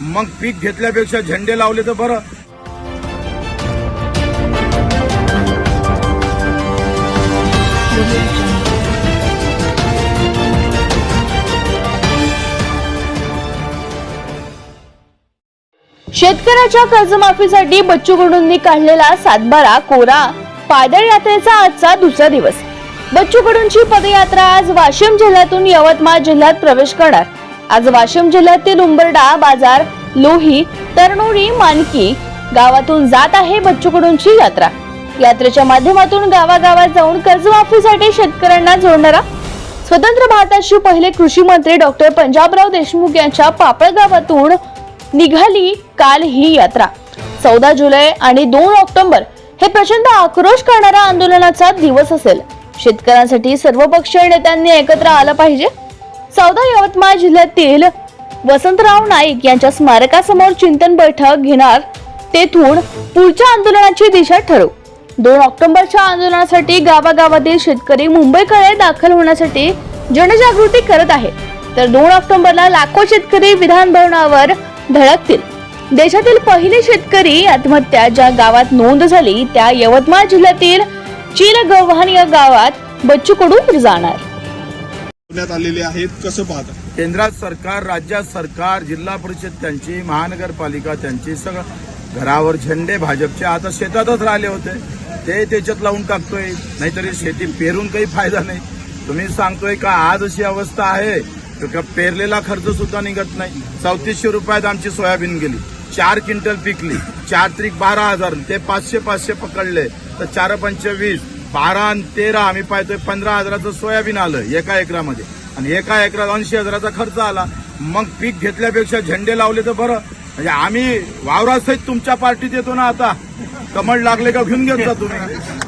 मग पीक घेतल्यापेक्षा झेंडे लावले तर बरं. शेतकऱ्याच्या कर्जमाफीसाठी बच्चू कडूंनी काढलेला सातबारा कोरा पादळ यात्रेचा आजचा दुसरा दिवस. बच्चू कडूंची पदयात्रा आज वाशिम जिल्ह्यातून यवतमाळ जिल्ह्यात प्रवेश करणार. आज वाशिम जिल्ह्यातील उंबरडा बाजार लोही तरनोडी मानकी गावातून जात आहे बच्चूकडूंची यात्रा. यात्रेच्या माध्यमातून गावागावात जाऊन कर्जमाफीसाठी शेतकऱ्यांना जोडणारा स्वतंत्र भारताचे पहिले कृषी मंत्री डॉक्टर पंजाबराव देशमुख यांच्या पापळ गावातून निघाली काल ही यात्रा. चौदा जुलै आणि दोन ऑक्टोबर हे प्रचंड आक्रोश करणारा आंदोलनाचा दिवस असेल. शेतकऱ्यांसाठी सर्वपक्षीय नेत्यांनी एकत्र आलं पाहिजे. चौदा यवतमाळ जिल्ह्यातील वसंतराव नाईक यांच्या स्मारकासमोर चिंतन बैठक घेणार तेथून पुढच्या आंदोलनाची दिशा ठरवू. दोन ऑक्टोबरच्या आंदोलनासाठी गावागावातील शेतकरी मुंबईकडे दाखल होण्यासाठी जनजागृती करत आहेत. तर दोन ऑक्टोबरला लाखो शेतकरी विधान भवनावर धडकतील. देशातील पहिली शेतकरी आत्महत्या ज्या गावात नोंद झाली त्या यवतमाळ जिल्ह्यातील चिलगव्हाण या गावात बच्चू कडून जाणार. करण्यात आलेले आहेत. कसं पाहता? केंद्रात सरकार राज्यात सरकार जिल्हा परिषद त्यांची महानगरपालिका त्यांची सगळं. घरावर झेंडे भाजपचे. आता शेतातच राहिले होते. ते त्याच्यात लावून टाकतोय. नाहीतरी शेती पेरून काही फायदा नाही. तुम्ही सांगतोय का आज अशी अवस्था आहे? का पेरलेला खर्च सुद्धा निघत नाही. चौतीसशे रुपयात आमची सोयाबीन गेली. चार क्विंटल पिकली. चार त्रिक बारा हजार. ते पाचशे पाचशे पकडले. तर चार पंचवीस. बारा आणि तेरा आम्ही पाहतोय पंधरा हजाराचं सोयाबीन आलं एका एकरामध्ये. आणि एका एकरात ऐंशी हजाराचा खर्च आला. मग पीक घेतल्यापेक्षा झेंडे लावले तर बरं. म्हणजे आम्ही वावरासहित तुमच्या पार्टीत येतो ना आता. कमळ लागले का घेऊन घेत जा तुम्ही.